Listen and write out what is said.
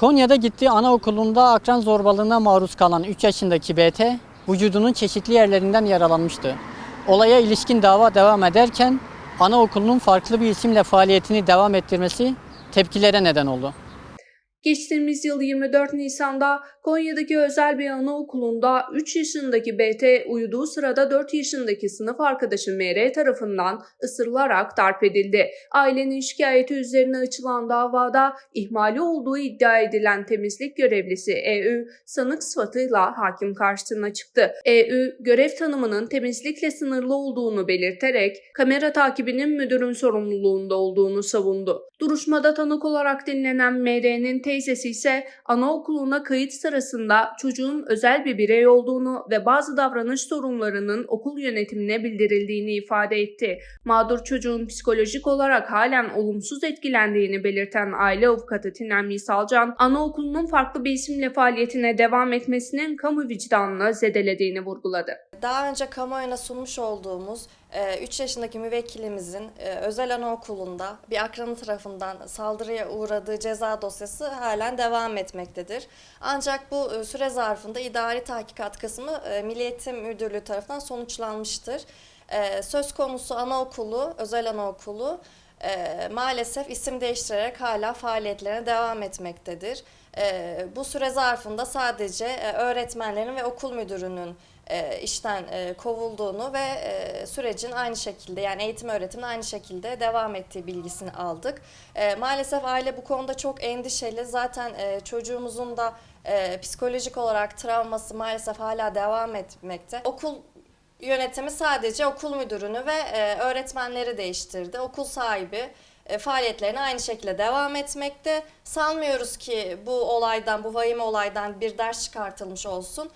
Konya'da gittiği anaokulunda akran zorbalığına maruz kalan 3 yaşındaki BT, vücudunun çeşitli yerlerinden yaralanmıştı. Olaya ilişkin dava devam ederken anaokulunun farklı bir isimle faaliyetini devam ettirmesi tepkilere neden oldu. Geçtiğimiz yıl 24 Nisan'da Konya'daki özel bir anaokulunda 3 yaşındaki BT uyuduğu sırada 4 yaşındaki sınıf arkadaşı MR tarafından ısırılarak darp edildi. Ailenin şikayeti üzerine açılan davada ihmali olduğu iddia edilen temizlik görevlisi EU sanık sıfatıyla hakim karşısına çıktı. EU görev tanımının temizlikle sınırlı olduğunu belirterek kamera takibinin müdürün sorumluluğunda olduğunu savundu. Duruşmada tanık olarak dinlenen MR'nin teyzesi ise anaokuluna kayıt sırasında çocuğun özel bir birey olduğunu ve bazı davranış sorunlarının okul yönetimine bildirildiğini ifade etti. Mağdur çocuğun psikolojik olarak halen olumsuz etkilendiğini belirten aile avukatı Tinem Misalcan, anaokulunun farklı bir isimle faaliyetine devam etmesinin kamu vicdanını zedelediğini vurguladı. Daha önce kamuoyuna sunmuş olduğumuz 3 yaşındaki müvekkilimizin e, özel anaokulunda bir akranı tarafından saldırıya uğradığı ceza dosyası halen devam etmektedir. Ancak bu e, süre zarfında idari tahkikat kısmı e, Milli Eğitim Müdürlüğü tarafından sonuçlanmıştır. E, Söz konusu anaokulu, özel anaokulu e, maalesef isim değiştirerek hala faaliyetlerine devam etmektedir. E, bu süre zarfında sadece e, öğretmenlerin ve okul müdürünün e, işten e, kovulduğunu ve e, sürecin aynı şekilde yani eğitim öğretimin aynı şekilde devam ettiği bilgisini aldık. E, maalesef aile bu konuda çok endişeli. Zaten e, çocuğumuzun da e, psikolojik olarak travması maalesef hala devam etmekte. Okul yönetimi sadece okul müdürünü ve e, öğretmenleri değiştirdi. Okul sahibi e, faaliyetlerine aynı şekilde devam etmekte. Sanmıyoruz ki bu olaydan, bu vahim olaydan bir ders çıkartılmış olsun.